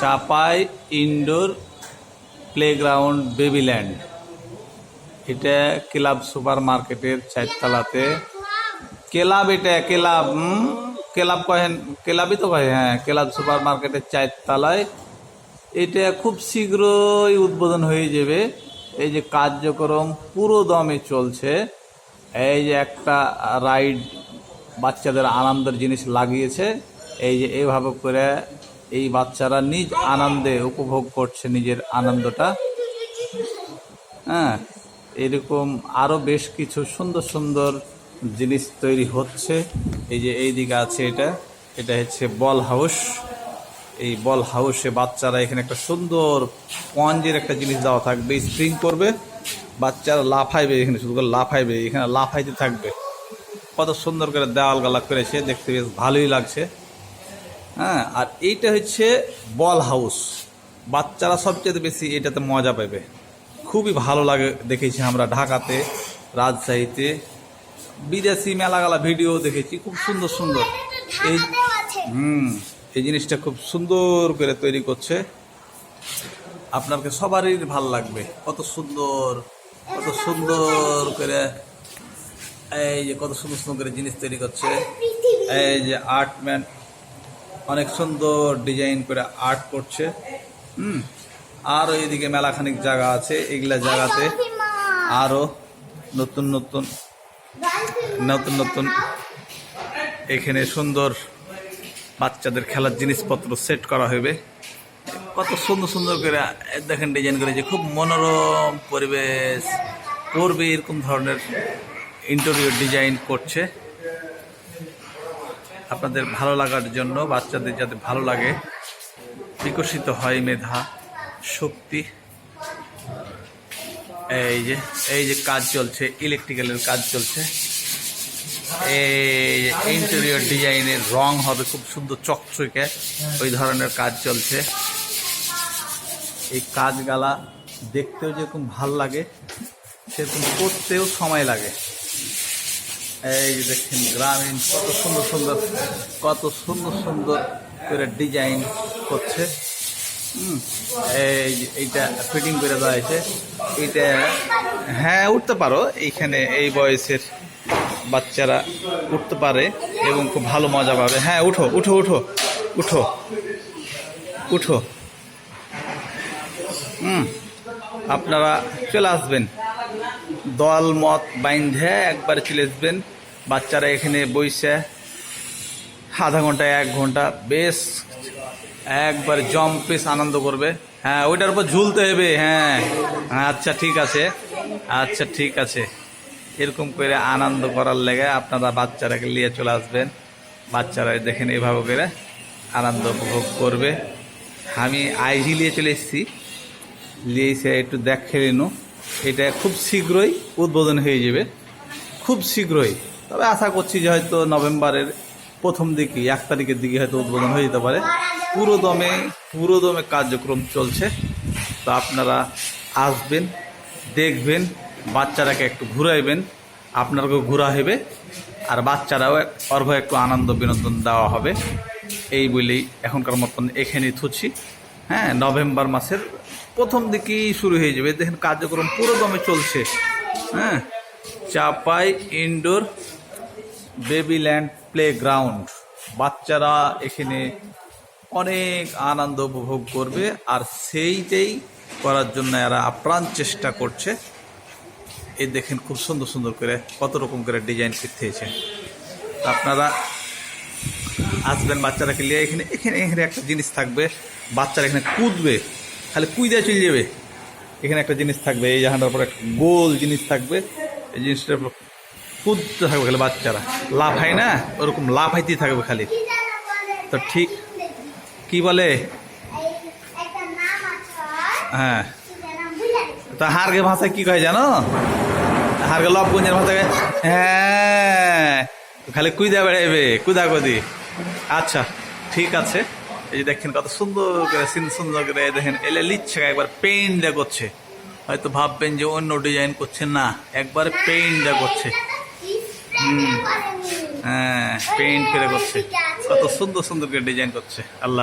Chapai indoor playground Babyland. এটা club super মার্কেটের চারতলাতে। ক্লাব এটা, ক্লাব ক্লাব কহেন, ক্লাবই তো কহে হ্যাঁ ক্লাব সুপার মার্কেটের চারতলায়। এটা খুব শীঘ্রই উদ্বোধন হয়ে যাবে। এই যে কার্যক্রম পুরো দমে চলছে। এই যে একটা রাইড বাচ্চাদের আনন্দের জিনিস লাগিয়েছে। এই যে এইভাবে করে এই বাচ্চারা নিজ আনন্দে উপভোগ করছে নিজের আনন্দটা। হ্যাঁ এরকম আরও বেশ কিছু সুন্দর সুন্দর জিনিস তৈরি হচ্ছে। এই যে এই দিকে আছে এটা এটা হচ্ছে বল হাউস। এই বল হাউসে বাচ্চারা এখানে একটা সুন্দর পঞ্জের একটা জিনিস দেওয়া থাকবে, স্প্রিং করবে, বাচ্চারা লাফাইবে, এখানে শুধু করে লাফাইবে, এখানে লাফাইতে থাকবে। কত সুন্দর করে দেওয়াল গালা করেছে, দেখতে বেশ ভালোই লাগছে। হ্যাঁ আর এইটা হচ্ছে বল হাউস। বাচ্চারা সবচেয়ে বেশি এটাতে মজা পাবে। খুবই ভালো লাগে দেখেছি আমরা ঢাকাতে, রাজশাহীতে, বিদেশি মেলাগালা ভিডিও দেখেছি, খুব সুন্দর সুন্দর। এই হুম, এই জিনিসটা খুব সুন্দর করে তৈরি করছে। আপনাকে সবারই ভালো লাগবে। কত সুন্দর কত সুন্দর করে এই যে কত সুন্দর সুন্দর করে জিনিস তৈরি করছে। এই যে আর্ট ম্যান অনেক সুন্দর ডিজাইন করে আর্ট করছে। হুম আরও এদিকে মেলাখানিক জায়গা আছে, এগুলা জায়গাতে আরও নতুন নতুন নতুন নতুন এখানে সুন্দর বাচ্চাদের খেলার জিনিসপত্র সেট করা হবে কত সুন্দর সুন্দর করে দেখেন ডিজাইন করেছে, খুব মনোরম পরিবেশ করবে এরকম ধরনের ইন্টেরিয়র ডিজাইন করছে। আপনাদের ভালো লাগার জন্য, বাচ্চাদের যাতে ভালো লাগে। বিকশিত হয় মেধা, শক্তি। এই যে এই যে কাজ চলছে ইলেকট্রিক্যালের কাজ চলছে। এই ইন্টেরিয়র ডিজাইনের রং হবে খুব সুন্দর চকচকে, ওই ধরনের কাজ চলছে। এই কাজগালা দেখতেও যেরকম ভালো লাগে, সেরকম করতেও সময় লাগে। এই যে দেখেন গ্রামীণ, কত সুন্দর সুন্দর, কত সুন্দর সুন্দর করে ডিজাইন করছে। এই এইটা ফিটিং করে দেওয়া হয়েছে। এইটা হ্যাঁ উঠতে পারো। এইখানে এই বয়সের বাচ্চারা উঠতে পারে এবং খুব ভালো মজা পাবে। হ্যাঁ উঠো উঠো উঠো উঠো উঠো। হুম, আপনারা চলে আসবেন। দল মত বাইন্ধে একবারে চলে আসবেন। বাচ্চারা এখানে বইসে। আধা ঘণ্টা, এক ঘণ্টা, বেশ একবার জম্পেস আনন্দ করবে। হ্যাঁ ওইটার উপর ঝুলতে হবে হ্যাঁ। হ্যাঁ আচ্ছা ঠিক আছে। আচ্ছা ঠিক আছে। এরকম করে আনন্দ করার লেগে আপনারা বাচ্চারাকে নিয়ে চলে আসবেন। বাচ্চারা দেখেন এভাবে করে আনন্দ উপভোগ করবে। আমি আইজি নিয়ে চলে এসেছি। নিয়ে এসে একটু দেখে নিন। এটা খুব শীঘ্রই উদ্বোধন হয়ে যাবে। খুব শীঘ্রই। তবে আশা করছি যে হয়তো নভেম্বরের প্রথম দিকে, এক তারিখের দিকে হয়তো উদ্বোধন হয়ে যেতে পারে। পুরো দমে কার্যক্রম চলছে। তো আপনারা আসবেন, দেখবেন, বাচ্চারাকে একটু ঘুরাইবেন। আপনারকেও ঘোরা হবে। আর বাচ্চারাও অর্ভ একটু আনন্দ বিনোদন দেওয়া হবে। এই বলেই এখনকার মতন এখানেই থুছি হ্যাঁ নভেম্বর মাসের প্রথম দিকেই শুরু হয়ে যাবে। দেখেন কার্যক্রম পুরো দমে চলছে। হ্যাঁ? Chapai indoor babyland play ground বাচ্চারা এখানে অনেক আনন্দ উপভোগ করবে আর সেইটাই করার জন্য এরা আপ্রাণ চেষ্টা করছে। এই দেখেন খুব সুন্দর সুন্দর করে কত রকম করে ডিজাইন হয়েছে। আপনারা আসবেন বাচ্চারাকে নিয়ে এখানে এখানে এখানে একটা জিনিস থাকবে। বাচ্চারা এখানে কুদবে। খালি কুইদে চলে যাবে। এখানে একটা জিনিস থাকবে, এই জাহানটার পর একটা গোল জিনিস থাকবে। এই জিনিসটার কুদতে থাকবে খালি বাচ্চারা। লাফায় না, ওরকম লাফাইতেই থাকবে খালি। তো ঠিক কি বলে? হ্যাঁ। তা হারগে ভাষায় কি কয় জানো? হারগে লবগঞ্জের ভাষায় হ্যাঁ। খালি কুইদা বেড়াইবে, কুদা কুদি। আচ্ছা ঠিক আছে। এই যে দেখেন কত সুন্দর করে সিন, সুন্দর করে দেখেন, এলে লিচ্ছে একবার পেইন্ট দেয়া করছে। হয়তো ভাববেন যে অন্য ডিজাইন করছে, না, একবার পেইন্ট দেয়া করছে। হ্যাঁ পেইন্ট করে করছে। কত সুন্দর সুন্দর করে ডিজাইন করছে। আল্লাহ